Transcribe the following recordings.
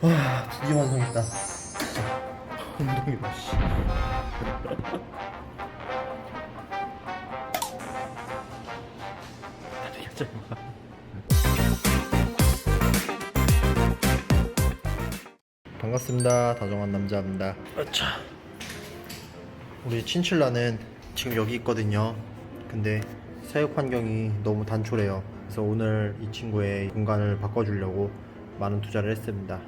와 드디어 완성했다. 진짜 운동이다 씨. 반갑습니다. 다정한 남자입니다. 아차. 우리 친칠라는 지금 여기 있거든요. 근데 사육 환경이 너무 단촐해요. 그래서 오늘 이 친구의 공간을 바꿔주려고 많은 투자를 했습니다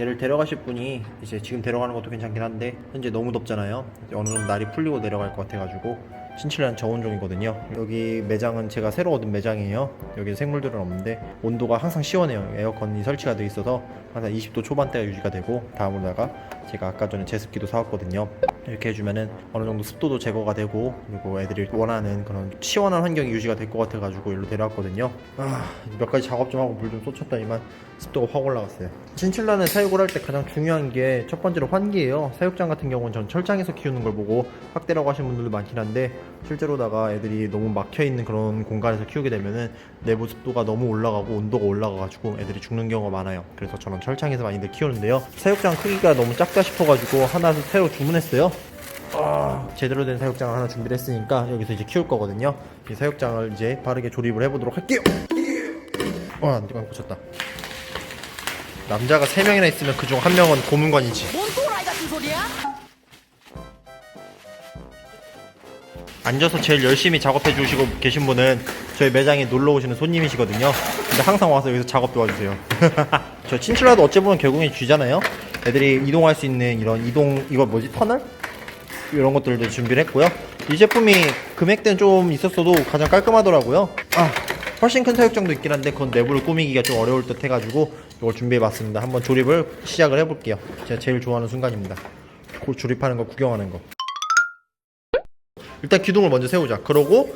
얘를 데려가실 분이 이제 지금 데려가는 것도 괜찮긴 한데 현재 너무 덥잖아요. 어느 정도 날이 풀리고 내려갈 것 같아가지고 친칠라는 저온종이거든요. 여기 매장은 제가 새로 얻은 매장이에요. 여기 생물들은 없는데 온도가 항상 시원해요. 에어컨이 설치가 돼 있어서 항상 20도 초반대가 유지가 되고 다음으로다가 제가 아까 전에 제습기도 사왔거든요. 이렇게 해주면은 어느 정도 습도도 제거가 되고 그리고 애들이 원하는 그런 시원한 환경이 유지가 될 것 같아 가지고 일로 데려왔거든요. 아, 몇 가지 작업 좀 하고 물 좀 쏟쳤더니만 습도가 확 올라갔어요. 친칠라는 사육을 할 때 가장 중요한 게 첫 번째로 환기예요. 사육장 같은 경우는 전 철장에서 키우는 걸 보고 확대라고 하시는 분들도 많긴 한데 실제로다가 애들이 너무 막혀 있는 그런 공간에서 키우게 되면은 내부 습도가 너무 올라가고 온도가 올라가가지고 애들이 죽는 경우가 많아요. 그래서 저는 철창에서 많이들 키우는데요. 사육장 크기가 너무 작다 싶어가지고 하나 새로 주문했어요. 아, 제대로 된 사육장을 하나 준비를 했으니까 여기서 이제 키울 거거든요. 이 사육장을 이제 빠르게 조립을 해보도록 할게요. 와 누가 꽂혔다. 남자가 3명이나 있으면 그중 한 명은 고문관이지 앉아서 제일 열심히 작업해 주시고 계신 분은 저희 매장에 놀러 오시는 손님이시거든요. 근데 항상 와서 여기서 작업 도와주세요. 저 친칠라도 어찌 보면 결국엔 쥐잖아요. 애들이 이동할 수 있는 이런 이동 이거 뭐지 터널 이런 것들도 준비를 했고요. 이 제품이 금액대는 좀 있었어도 가장 깔끔하더라고요. 아 훨씬 큰 사육장도 있긴 한데 그건 내부를 꾸미기가 좀 어려울 듯 해가지고 이걸 준비해봤습니다. 한번 조립을 시작을 해볼게요. 제가 제일 좋아하는 순간입니다. 고- 조립하는 거 구경하는 거. 일단 기둥을 먼저 세우자. 그러고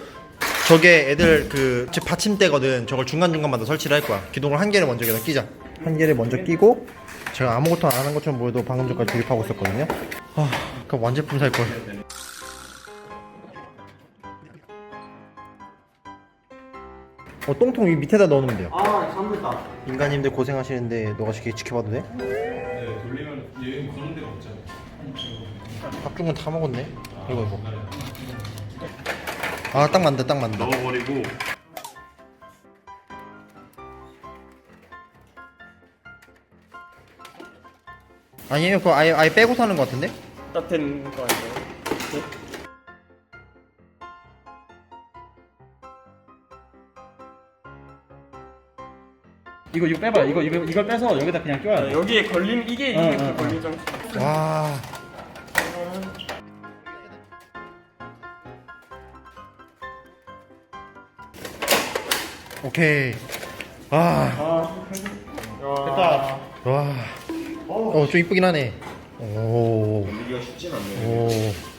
저게 애들 그즉 받침대거든. 저걸 중간 중간마다 설치를 할 거야. 기둥을 한 개를 먼저 여기다 끼자. 한 개를 먼저 끼고 제가 아무것도 안 하는 것처럼 보여도 방금 전까지 조립하고 있었거든요. 아, 그럼 완제품 살 걸. 어, 똥통 이 밑에다 넣어놓으면 돼요. 아, 잠들다. 인간님들 고생하시는데 너가 이렇게 지켜봐도 돼? 네, 돌리면 얘는 그런 데가 없잖아요. 밥중은 다 먹었네. 이거 이거. 아, 딱 맞다, 딱 맞다. 넣어버리고 아니에요, 그거 아예 아예 빼고 사는 것 같은데? 따뜻한 거 아니에요? 이거 이거 빼봐. 이거 이거 이걸 빼서 여기다 그냥 껴야 돼. 여기에 걸림 이게 이게 어, 그 어, 어. 걸림 장. 와. 오케이. 아, 됐다. 와. 어, 좀 이쁘긴 하네. 오. 이기가 쉽진 않네. 오.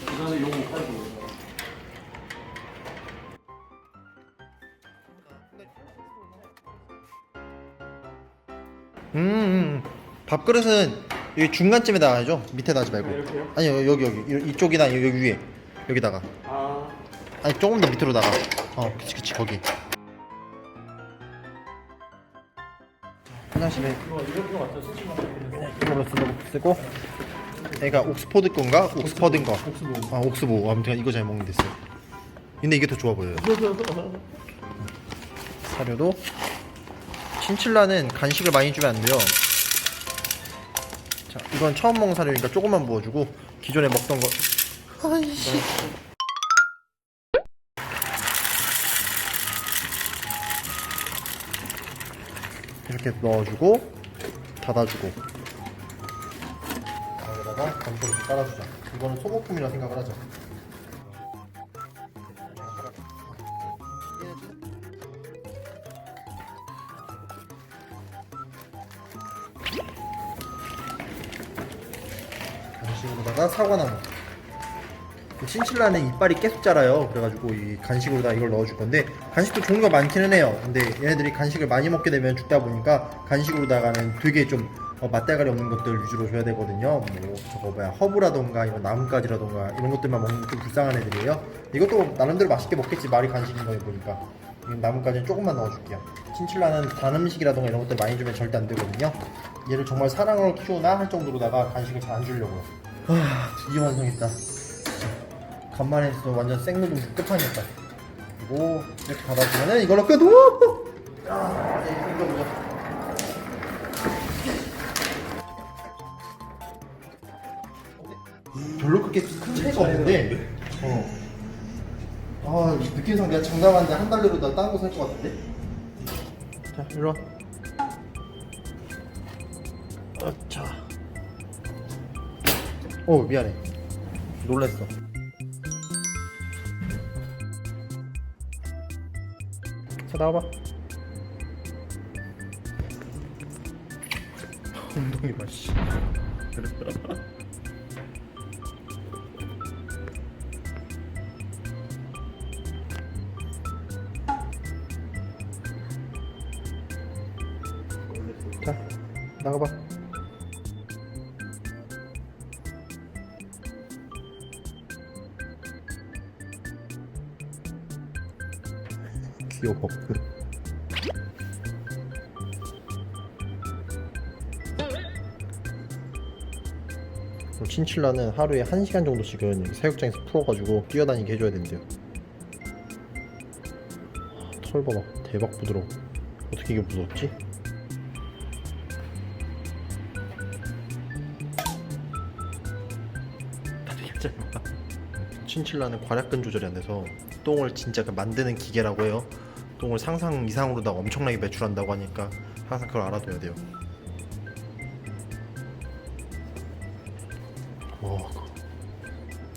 그래서 요거 팔고. 음, 음. 밥그릇은 여기 중간쯤에다가 하죠? 밑에다 하지 말고. 이렇게요? 아니요, 여기, 여기. 이- 이쪽이나 여기 위에. 여기다가. 아, 아니, 조금 더 밑으로다가. 어, 그치, 그치, 거기. 화장실에 이걸로 쓰고 쓰고 얘가 옥스포드 건가? 옥스퍼드인 거. 옥스보. 아 옥스보. 아무튼 이거 잘 먹는 데 있어요 근데 이게 더 좋아 보여요. 사료도 친칠라는 간식을 많이 주면 안 돼요. 자, 이건 처음 먹는 사료니까 조금만 부어주고 기존에 먹던 거. 아이씨. 이렇게 넣어주고 닫아주고. 여기다가 건조를 깔아주자. 이거는 소모품이라 생각을 하자. 간식으로다가 사과나무 그 친칠라는 이빨이 계속 자라요. 그래가지고 이 간식으로 다 이걸 넣어줄 건데 간식도 종류가 많기는 해요. 근데 얘네들이 간식을 많이 먹게 되면 죽다 보니까 간식으로다가는 되게 좀 어, 맛대가리 없는 것들 위주로 줘야 되거든요. 뭐 저거 뭐야 허브라던가 이런 나뭇가지라던가 이런 것들만 먹는 게좀 불쌍한 애들이에요. 이것도 나름대로 맛있게 먹겠지 말이 간식인 거에 보니까 이 나뭇가지는 조금만 넣어줄게요. 친칠라는 단 음식이라던가 이런 것들 많이 주면 절대 안 되거든요. 얘를 정말 사랑으로 키우나 할 정도로다가 간식을 잘 안 주려고요. 아, 드디어 완성했다. 간만에 또 완전 생누들 끝판이었다. 그리고 이렇게 받아주면은 이걸로 끝! 우! 아, 이제 이거. 별로 그렇게 큰 차이가 없는데 어. 아 느낌상 내가 장담하는데 한 달내로 나 다른 거살것 같은데 자 이리 와 어차 어 미안해 놀랬어 자 나와봐. 엉덩이 봐씨. 자 나가봐 귀여워 친칠라는 하루에 1시간 정도씩은 사육장에서 풀어가지고 뛰어다니게 해줘야 된대요. 아, 털 봐봐 대박 부드러워. 어떻게 이게 무섭지? 친칠라는 괄약근 조절이 안 돼서 똥을 진짜 그 만드는 기계라고 해요 똥을 상상 이상으로다가 엄청나게 배출한다고 하니까 항상 그걸 알아둬야 돼요 와,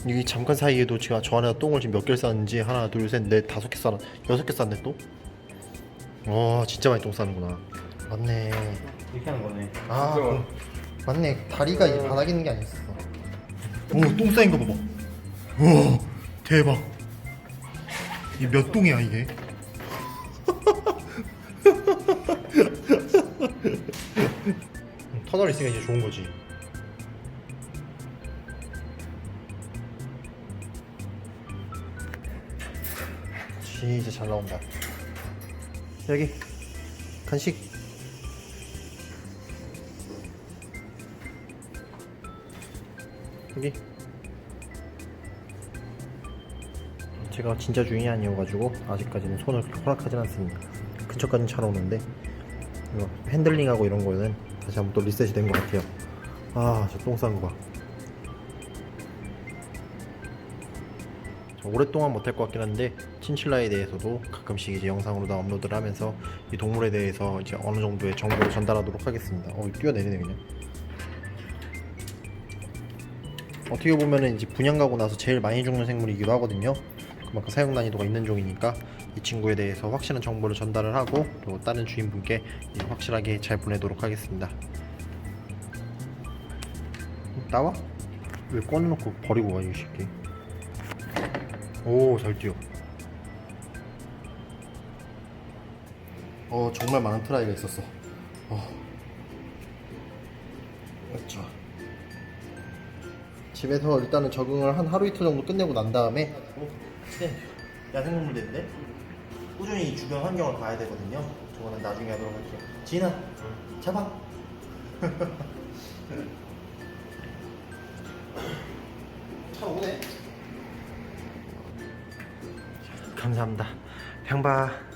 이 잠깐 사이에도 제가 저 안에 똥을 지금 몇 개를 쌌는지 하나 둘 셋 넷 다섯 개 쌌, 여섯 개 쌌네 또. 와 진짜 많이 똥 싸는구나. 맞네. 이렇게 하는 거네. 아 그, 맞네. 다리가 이 바닥에 있는 게 아니었어. 오 똥 쌓인 거 봐봐. 와 대박. 이몇 똥이야 이게? 터널 있으니까 이제 좋은 거지. 진짜 잘 나온다. 여기 간식. 여기. 제가 진짜 주인이 아니어가지고 아직까지는 손을 허락하진 않습니다. 근처까지는 잘 오는데 핸들링하고 이런 거는 다시 한번 또 리셋이 된 것 같아요. 아, 저 똥 싼거 봐. 저 오랫동안 못할 것 같긴 한데 친칠라에 대해서도 가끔씩 이제 영상으로 다 업로드를 하면서 이 동물에 대해서 이제 어느 정도의 정보를 전달하도록 하겠습니다. 어, 뛰어내리네 그냥. 어떻게 보면은 이제 분양 가고 나서 제일 많이 죽는 생물이기도 하거든요. 그만큼 사용 난이도가 있는 종이니까 이 친구에 대해서 확실한 정보를 전달을 하고 또 다른 주인분께 확실하게 잘 보내도록 하겠습니다. 나와? 왜 꺼내놓고 버리고 가, 이 새끼. 오, 잘 뛰어. 어, 정말 많은 트라이가 있었어. 어. 그렇죠. 집에서 일단은 적응을 한 하루 이틀 정도 끝내고 난 다음에 네, 야생동물들인데 꾸준히 이 주변 환경을 봐야 되거든요. 저거는 나중에 하도록 할게요. 지인아, 잡아. 차 오네. 감사합니다. 평바.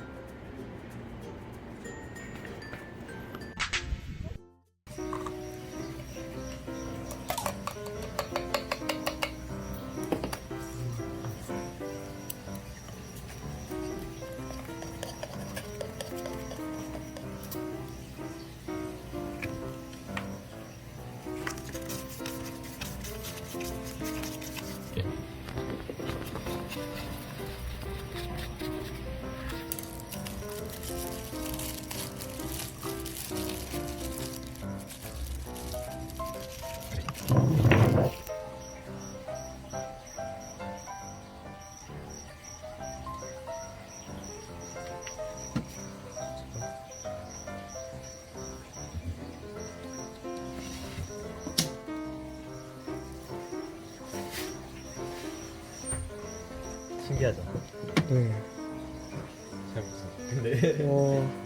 신기하죠? 잘 먹었어. 있는데. 어,